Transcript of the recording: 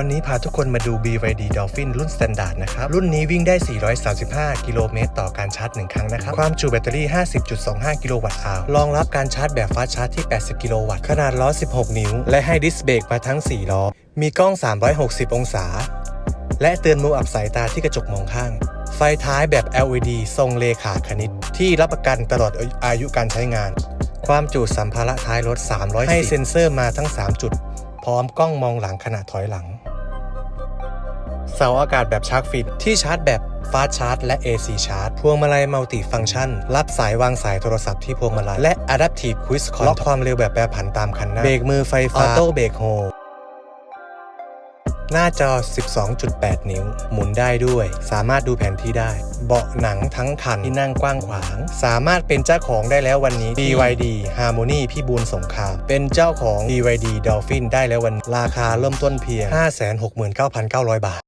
วันนี้พาทุกคนมาดู BYD Dolphin รุ่น Standard นะครับ รุ่นนี้วิ่งได้ 435 กิโลเมตรต่อการชาร์จ 1 ครั้งนะครับ ความจุแบตเตอรี่ 50.25 กิโลวัตต์อาวรองรับการชาร์จแบบฟาสชาร์จที่ 80 กิโลวัตต์ ขนาดล้อ 16 นิ้ว และให้ดิสเบรกมาทั้ง 4 ล้อ มีกล้อง 360 องศา และเตือนมุมอับสายตาที่กระจกมองข้าง ไฟท้ายแบบ LED ทรงเลขาคณิต ที่รับประกันตลอดอายุการใช้งาน ความจุสัมภาระท้ายรถ 300 ให้เซ็นเซอร์มาทั้ง 3 จุดพร้อมกล้องมองหลังขณะถอยหลัง เสาอากาศแบบชาร์จฟิตที่ชาร์จแบบฟาสชาร์จและ AC ชาร์จพวงมาลัยมัลติฟังก์ชัน รับสายวางสายโทรศัพท์ที่พวงมาลัย และ Adaptive Cruise Control ล็อกความเร็วแบบแปรผันตามคันหน้า เบรกมือไฟฟ้า ออโต้เบรกโฮหน้าจอ 12.8 นิ้ว หมุนได้ด้วย สามารถดูแผนที่ได้ เบาะหนังทั้งคันที่นั่งกว้างขวาง สามารถเป็นเจ้าของได้แล้ววันนี้ BYD Harmony พี่บูลสงคราม เป็นเจ้าของ BYD Dolphin ได้แล้ววัน ราคาเริ่มต้นเพียง 569,900 บาท